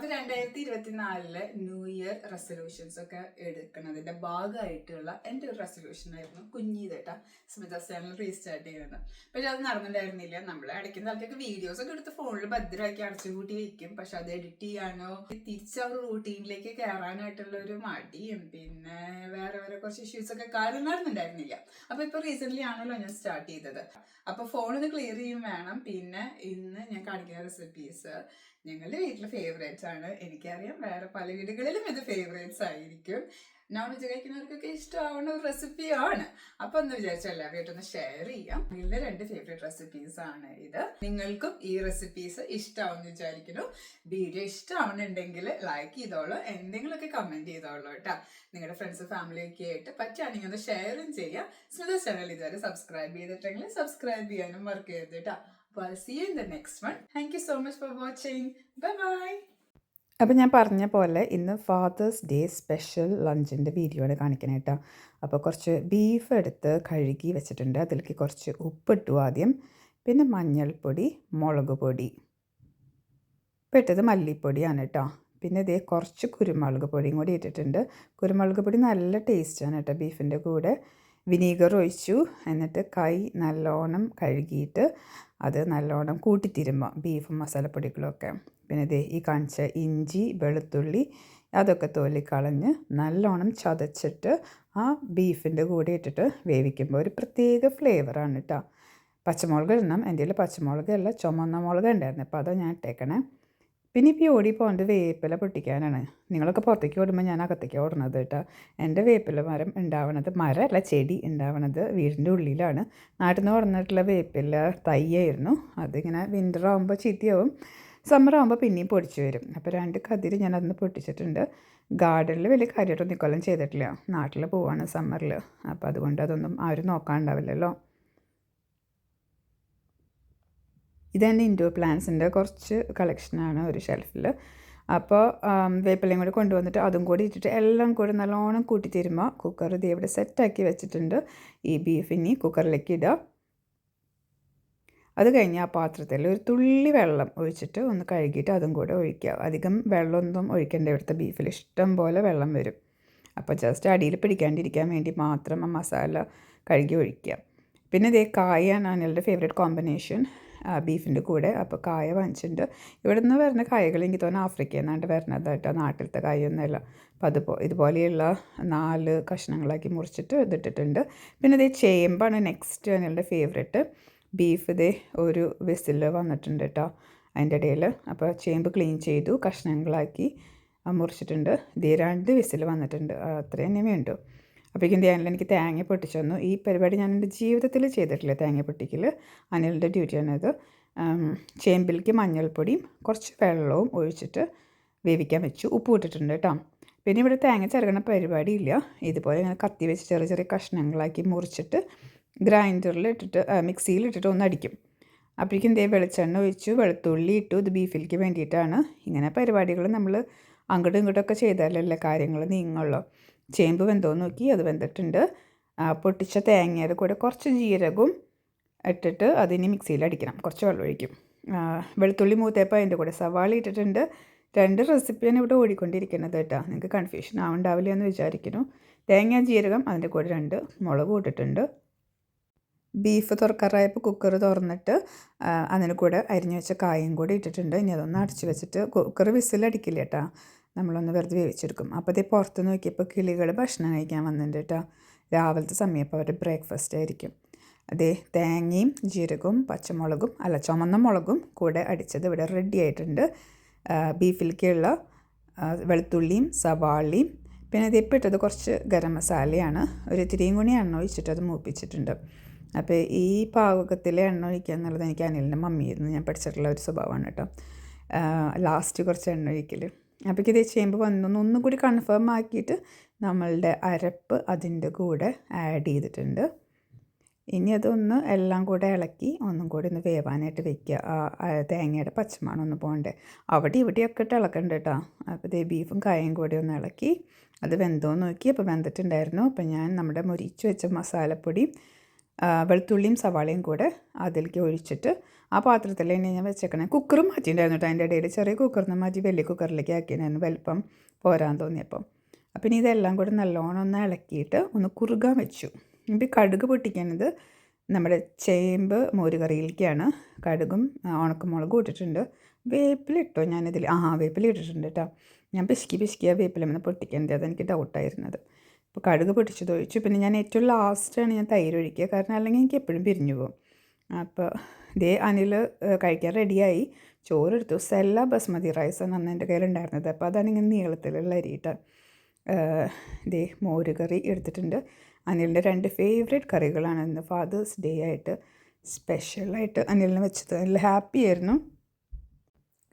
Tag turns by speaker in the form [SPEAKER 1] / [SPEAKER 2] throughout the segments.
[SPEAKER 1] അപ്പൊ രണ്ടായിരത്തി ഇരുപത്തിനാലിലെ ന്യൂ ഇയർ റെസൊല്യൂഷൻസ് ഒക്കെ എടുക്കുന്നതിന്റെ ഭാഗമായിട്ടുള്ള എന്റെ ഒരു റെസൊല്യൂഷൻ ആയിരുന്നു കുഞ്ഞിതേട്ട സ്മിത ചാനൽ റീസ്റ്റാർട്ട് ചെയ്യുന്നത്. പക്ഷെ അത് നടന്നിട്ടുണ്ടായിരുന്നില്ല. നമ്മൾ അടയ്ക്കുന്ന ആൾക്കൊക്കെ വീഡിയോസ് ഒക്കെ എടുത്ത് ഫോണിൽ ഭദ്രമാക്കി അടച്ചുകൂട്ടി വെക്കും. പക്ഷെ അത് എഡിറ്റ് ചെയ്യാനോ തിരിച്ച് ആ ഒരു റൂട്ടീനിലേക്ക് കയറാനായിട്ടുള്ള ഒരു മടിയും പിന്നെ വേറെ വേറെ കുറച്ച് ഇഷ്യൂസ് ഒക്കെ കാര്യം നടന്നിട്ടുണ്ടായിരുന്നില്ല. അപ്പൊ ഇപ്പൊ റീസെന്റ് ആണല്ലോ ഞാൻ സ്റ്റാർട്ട് ചെയ്തത്. അപ്പൊ ഫോൺ ഒന്ന് ക്ലിയർ ചെയ്യും വേണം. പിന്നെ ഇന്ന് ഞാൻ കാണിക്കുന്ന റെസിപ്പീസ് ഞങ്ങളുടെ വീട്ടിലെ ഫേവറേറ്റ്സ് ആണ്. എനിക്കറിയാം വേറെ പല വീടുകളിലും ഇത് ഫേവറേറ്റ്സ് ആയിരിക്കും. നോൺ വെജ് കഴിക്കുന്നവർക്കൊക്കെ ഇഷ്ടമാവുന്ന ഒരു റെസിപ്പിയാണ് അപ്പൊ ഒന്ന് വിചാരിച്ച എല്ലാവരും ഒന്ന് ഷെയർ ചെയ്യാം. നിങ്ങളുടെ രണ്ട് ഫേവറേറ്റ് റെസിപ്പീസ് ആണ് ഇത്. നിങ്ങൾക്കും ഈ റെസിപ്പീസ് ഇഷ്ടമാവും വിചാരിക്കുന്നു. വീഡിയോ ഇഷ്ടമാവുന്നുണ്ടെങ്കിൽ ലൈക്ക് ചെയ്തോളൂ. എന്തെങ്കിലുമൊക്കെ കമന്റ് ചെയ്തോളൂ കേട്ടോ. നിങ്ങളുടെ ഫ്രണ്ട്സ് ഫാമിലി ഒക്കെ ആയിട്ട് പറ്റുകയാണെങ്കിൽ ഒന്ന് ഷെയറും ചെയ്യാം. സ്മിത ചാനൽ ഇതുവരെ സബ്സ്ക്രൈബ് ചെയ്തിട്ടെങ്കിൽ സബ്സ്ക്രൈബ് ചെയ്യാനും വർക്ക് ചെയ്ത് കേട്ടോ. അപ്പോൾ I you in the next one thank you so much for watching bye bye
[SPEAKER 2] അപ്പോൾ ഞാൻ പറഞ്ഞ പോലെ ഇന്ന് ഫാദേഴ്സ് ഡേ സ്പെഷ്യൽ ലഞ്ചിന്റെ വീഡിയോ ആണ് കാണിക്കാനായിട്ടാ അപ്പോൾ കുറച്ച് ബീഫ് എടുത്ത് കഴുകി വെച്ചിട്ടുണ്ട്. അതിലേക്ക് കുറച്ച് ഉപ്പിട്ടു ആദ്യം. പിന്നെ മഞ്ഞൾപ്പൊടി മുളക് പൊടി. ഇപ്പോൾ മല്ലിപ്പൊടിയാണ് കേട്ടോ പിന്നെ ഇതേ കുറച്ച് കുരുമുളക് പൊടിയും കൂടി ഇട്ടിട്ടുണ്ട്. കുരുമുളക് പൊടി നല്ല ടേസ്റ്റാണ് കേട്ടോ ബീഫിന്റെ കൂടെ. വിനീഗർ ഒഴിച്ചു. എന്നിട്ട് കൈ നല്ലോണം കഴുകിയിട്ട് അത് നല്ലോണം കൂട്ടിത്തിരുമ്പോൾ ബീഫും മസാലപ്പൊടികളൊക്കെ. പിന്നെ ദേ ഈ കാണിച്ച ഇഞ്ചി വെളുത്തുള്ളി അതൊക്കെ തൊലിക്കളഞ്ഞ് നല്ലോണം ചതച്ചിട്ട് ആ ബീഫിന്റെ കൂടെ ഇട്ടിട്ട് വേവിക്കുമ്പോൾ ഒരു പ്രത്യേക ഫ്ലേവറാണ് കേട്ടോ പച്ചമുളക് ഇടണം. എന്റെ കയ്യിൽ പച്ചമുളക് ചുമന്ന മുളക് ഉണ്ടായിരുന്നു. അപ്പോൾ അതാണ് ഞാൻ ഇട്ടേക്കണേ. പിന്നെ ഇപ്പോൾ ഓടി എന്റെ വേപ്പില പൊട്ടിക്കാനാണ്. നിങ്ങളൊക്കെ പുറത്തേക്ക് ഓടുമ്പോൾ ഞാൻ അകത്തേക്ക് ഓടുന്നത് കേട്ടോ. എന്റെ വേപ്പില മരം ഉണ്ടാവണത് മരമല്ല ചെടി ഉണ്ടാവണത് വീടിന്റെ ഉള്ളിലാണ്. നാട്ടിൽ നിന്ന് ഓടുന്നിട്ടുള്ള വേപ്പില തൈയായിരുന്നു. അതിങ്ങനെ വിന്റർ ആകുമ്പോൾ ചീത്തയാവും. സമ്മർ ആകുമ്പോൾ പിന്നെയും പൊടിച്ച് വരും. അപ്പോൾ രണ്ട് കതിര് ഞാൻ അന്ന് പൊട്ടിച്ചിട്ടുണ്ട്. ഗാർഡനിൽ വലിയ കാര്യമായിട്ടൊന്നും ഇക്കൊല്ലം ചെയ്തിട്ടില്ല. നാട്ടിൽ പോവാണ് സമ്മറിൽ അപ്പോൾ അതുകൊണ്ട് അതൊന്നും ആരും നോക്കാനുണ്ടാവില്ലല്ലോ ഇതെന്റെ ഇൻഡോർ പ്ലാന്റ്സിന്റെ കുറച്ച് കളക്ഷനാണ് ഒരു ഷെൽഫിൽ. അപ്പോൾ വേപ്പിലയും കൂടി കൊണ്ടുവന്നിട്ട് അതും കൂടി ഇട്ടിട്ട് എല്ലാം കൂടി നല്ലോണം കൂട്ടിത്തരുമ്പോൾ കുക്കർ ഇത് ഇവിടെ സെറ്റാക്കി വെച്ചിട്ടുണ്ട്. ഈ ബീഫ് ഇനി കുക്കറിലേക്ക് ഇടുക. അത് കഴിഞ്ഞ് ആ പാത്രത്തിൽ ഒരു തുള്ളി വെള്ളം ഒഴിച്ചിട്ട് ഒന്ന് കഴുകിയിട്ട് അതും കൂടെ ഒഴിക്കുക. അധികം വെള്ളമൊന്നും ഒഴിക്കേണ്ട ഇവിടുത്തെ ബീഫിൽ ഇഷ്ടം പോലെ വെള്ളം വരും. അപ്പോൾ ജസ്റ്റ് അടിയിൽ പിടിക്കാണ്ടിരിക്കാൻ വേണ്ടി മാത്രം ആ മസാല കഴുകി ഒഴിക്കുക. പിന്നെ ഇതേ കായാണ് അനിലിന്റെ ഫേവറേറ്റ് കോമ്പിനേഷൻ. ബീഫിന്റെ കൂടെ അപ്പോൾ കായ വാങ്ങിച്ചിട്ടുണ്ട്. ഇവിടെ നിന്ന് വരുന്ന കായകൾ എനിക്ക് തോന്നുന്നു ആഫ്രിക്കയിൽ നിന്നാണ്ട് വരുന്നത് കേട്ടോ നാട്ടിലത്തെ കായൊന്നുമല്ല. അപ്പോൾ അതുപോ ഇതുപോലെയുള്ള നാല് കഷ്ണങ്ങളാക്കി മുറിച്ചിട്ട് ഇതിട്ടിട്ടുണ്ട്. പിന്നെ ഇതേ ചേമ്പാണ് നെക്സ്റ്റ് ഞങ്ങളുടെ ഫേവറേറ്റ്. ബീഫ് ഇതേ ഒരു വിസിൽ വന്നിട്ടുണ്ട് കേട്ടോ അതിന്റെ ഇടയിൽ. അപ്പോൾ ചേമ്പ് ക്ലീൻ ചെയ്തു കഷ്ണങ്ങളാക്കി മുറിച്ചിട്ടുണ്ട്. ഇതേ രണ്ട് വിസിൽ വന്നിട്ടുണ്ട് അത്രയും തന്നെ വേണ്ടു അപ്പോഴേക്കും ധ്യാനിൽ എനിക്ക് തേങ്ങ പൊട്ടിച്ചു ഈ പരിപാടി ഞാൻ എന്റെ ജീവിതത്തിൽ ചെയ്തിട്ടില്ല തേങ്ങ പൊട്ടിക്കൽ. അനിലിന്റെ ഡ്യൂട്ടിയാണിത് ചേമ്പിലേക്ക് മഞ്ഞൾപ്പൊടിയും കുറച്ച് വെള്ളവും ഒഴിച്ചിട്ട് വേവിക്കാൻ വെച്ചു. ഉപ്പ് ഇട്ടിട്ടുണ്ട് കേട്ടോ. പിന്നെ ഇവിടെ തേങ്ങ ചിരകണ പരിപാടിയില്ല ഇതുപോലെ ഇങ്ങനെ കത്തി വെച്ച് ചെറിയ ചെറിയ കഷ്ണങ്ങളാക്കി മുറിച്ചിട്ട് ഗ്രൈൻഡറിൽ ഇട്ടിട്ട് മിക്സിയിൽ ഇട്ടിട്ട് ഒന്ന് അടിക്കും. അപ്പോഴേക്കും ഇതേ വെളിച്ചെണ്ണ ഒഴിച്ചു വെളുത്തുള്ളി ഇട്ടു. ഇത് ബീഫിലേക്ക് വേണ്ടിയിട്ടാണ്. ഇങ്ങനെ പരിപാടികൾ നമ്മൾ അങ്ങോട്ടും ഇങ്ങോട്ടൊക്കെ ചെയ്താലല്ലേ കാര്യങ്ങൾ നീങ്ങുള്ളൂ. ചേമ്പ് വെന്തോ നോക്കി അത് വെന്തിട്ടുണ്ട്. പൊട്ടിച്ച തേങ്ങയുടെ കൂടെ കുറച്ച് ജീരകവും ഇട്ടിട്ട് അതിന് മിക്സിയിൽ അടിക്കണം. കുറച്ച് വെള്ളം ഒഴിക്കും. വെളുത്തുള്ളി മൂത്തേപ്പം അതിന്റെ കൂടെ സവാള ഇട്ടിട്ടുണ്ട്. രണ്ട് റെസിപ്പിയാണ് ഇവിടെ ഓടിക്കൊണ്ടിരിക്കുന്നത് കേട്ടോ. നിങ്ങൾക്ക് കൺഫ്യൂഷൻ ആവണ്ടാവില്ല എന്ന് വിചാരിക്കുന്നു. തേങ്ങ ജീരകം അതിന്റെ കൂടെ രണ്ട് മുളക് ഇട്ടിട്ടുണ്ട്. ബീഫ് തുറക്കാറായപ്പോൾ കുക്കർ തുറന്നിട്ട് അതിന് കൂടെ അരിഞ്ഞു വെച്ച കായും കൂടി ഇട്ടിട്ടുണ്ട്. ഇനി അതൊന്ന് അടച്ചു വെച്ചിട്ട് കുക്കർ വിസിലടിക്കില്ല കേട്ടോ. നമ്മളൊന്ന് വെറുതെ വേവിച്ചെടുക്കും അപ്പോൾ അതേ പുറത്ത് നോക്കിയപ്പോൾ കിളികൾ ഭക്ഷണം കഴിക്കാൻ വന്നിട്ടുണ്ട് കേട്ടോ രാവിലത്തെ സമയം അപ്പോൾ അവരുടെ ബ്രേക്ക്ഫാസ്റ്റ് ആയിരിക്കും. അതേ തേങ്ങയും ജീരകവും പച്ചമുളകും അല്ല ചുമന്ന മുളകും കൂടെ അടിച്ചത് ഇവിടെ റെഡി ആയിട്ടുണ്ട്. ബീഫിലേക്കുള്ള വെളുത്തുള്ളിയും സവാളയും പിന്നെ ഇത് ഇപ്പോൾ ഇട്ടത് കുറച്ച് ഗരം മസാലയാണ്. ഒരു ഇത്തിരിയും കൂടി എണ്ണ ഒഴിച്ചിട്ട് അത് മൂപ്പിച്ചിട്ടുണ്ട്. അപ്പോൾ ഈ പാകത്തിലെ എണ്ണ ഒഴിക്കുക എന്നുള്ളത് എനിക്ക് അനിലിന്റെ മമ്മിയിൽ ഞാൻ പഠിച്ചിട്ടുള്ള ഒരു സ്വഭാവമാണ് കേട്ടോ ലാസ്റ്റ് കുറച്ച് എണ്ണ ഒഴിക്കൽ അപ്പോഴേക്ക് ഇത് ചെയ്യുമ്പോൾ വന്നൊന്ന് ഒന്നും കൂടി കൺഫേം ആക്കിയിട്ട് നമ്മളുടെ അരപ്പ് അതിന്റെ കൂടെ ആഡ് ചെയ്തിട്ടുണ്ട്. ഇനി അതൊന്ന് എല്ലാം കൂടെ ഇളക്കി ഒന്നും കൂടി ഒന്ന് വേവാനായിട്ട് വെക്കുക ആ തേങ്ങയുടെ പച്ചമണം ഒന്ന് പോകണ്ടേ. അവിടെ ഇവിടെയൊക്കെ ഇട്ട് ഇളക്കണ്ട കേട്ടോ അപ്പോൾ ഇതേ ബീഫും കായും കൂടി ഒന്ന് ഇളക്കി അത് വെന്തോ നോക്കി. അപ്പോൾ വെന്തിട്ടുണ്ടായിരുന്നു. അപ്പോൾ ഞാൻ നമ്മുടെ മുരിച്ചു വെച്ച മസാലപ്പൊടി വെളുത്തുള്ളിയും സവാളയും കൂടെ അതിലേക്ക് ഒഴിച്ചിട്ട് ആ പാത്രത്തിൽ തന്നെ ഞാൻ വെച്ചേക്കണേ. കുക്കറും മാറ്റിയിട്ടുണ്ടായിരുന്നു കേട്ടോ. അതിന്റെ ഇടയിൽ ചെറിയ കുക്കറിൽ നിന്ന് മാറ്റി വലിയ കുക്കറിലേക്ക് ആക്കിയിട്ടുണ്ടായിരുന്നു വലിപ്പം പോരാൻ തോന്നിയപ്പം. അപ്പം ഇനി ഇതെല്ലാം കൂടെ നല്ലോണം ഒന്ന് ഇളക്കിയിട്ട് ഒന്ന് കുറുകാൻ വെച്ചു. ഇപ്പം കടുക് പൊട്ടിക്കുന്നത് നമ്മുടെ ചേമ്പ് മോരുകറിയിലേക്കാണ്. കടുകും ഉണക്കമുളകും ഇട്ടിട്ടുണ്ട്. വേപ്പിലിട്ടോ ഞാനിതിൽ ആ വേപ്പില ഇട്ടിട്ടുണ്ട് കേട്ടോ. ഞാൻ പിശുക്കി പിശുക്കി ആ വേപ്പിലെന്ന് പൊട്ടിക്കേണ്ടത് അതെനിക്ക് ഡൗട്ടായിരുന്നത് അപ്പോൾ കടുക് പൊട്ടിച്ചത് ഒഴിച്ചു. പിന്നെ ഞാൻ ഏറ്റവും ലാസ്റ്റാണ് ഞാൻ തൈര് ഒഴിക്കുക. കാരണം അല്ലെങ്കിൽ എനിക്ക് എപ്പോഴും പിരിഞ്ഞു പോകും. അപ്പോൾ ഇതേ അനിൽ കഴിക്കാൻ റെഡിയായി ചോറെടുത്തു സെല്ല ബസ്മതി റൈസാണ് അന്ന് എന്റെ കയ്യിലുണ്ടായിരുന്നത് അപ്പോൾ അതാണ് ഇങ്ങനെ നീളത്തിലുള്ള അരിയിട്ട് ഇതേ മോര് കറി എടുത്തിട്ടുണ്ട്. അനിലിന്റെ രണ്ട് ഫേവറേറ്റ് കറികളാണ് ഇന്ന് ഫാദേഴ്സ് ഡേ ആയിട്ട് സ്പെഷ്യലായിട്ട് അനിലിന് വെച്ചത്. നല്ല ഹാപ്പി ആയിരുന്നു.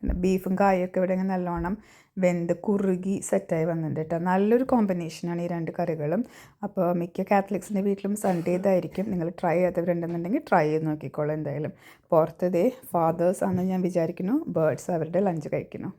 [SPEAKER 2] ബീഫും കായൊക്കെ ഇവിടെ ഇങ്ങനെ നല്ലോണം വെന്ത് കുറുകി സെറ്റായി വന്നിട്ടുണ്ട് കേട്ടോ നല്ലൊരു കോമ്പിനേഷനാണ് ഈ രണ്ട് കറികളും. അപ്പോൾ മിക്ക കാത്തലിക്സിന്റെ വീട്ടിലും സൺഡേ ഇതായിരിക്കും. നിങ്ങൾ ട്രൈ ചെയ്യാത്തവരുണ്ടെന്നുണ്ടെങ്കിൽ ട്രൈ ചെയ്ത് നോക്കിക്കോളൂ എന്തായാലും. പുറത്തതേ ഫാദേഴ്സ് ആണെന്ന് ഞാൻ വിചാരിക്കുന്നു. ബേർഡ്സ് അവരുടെ ലഞ്ച് കഴിക്കുന്നു.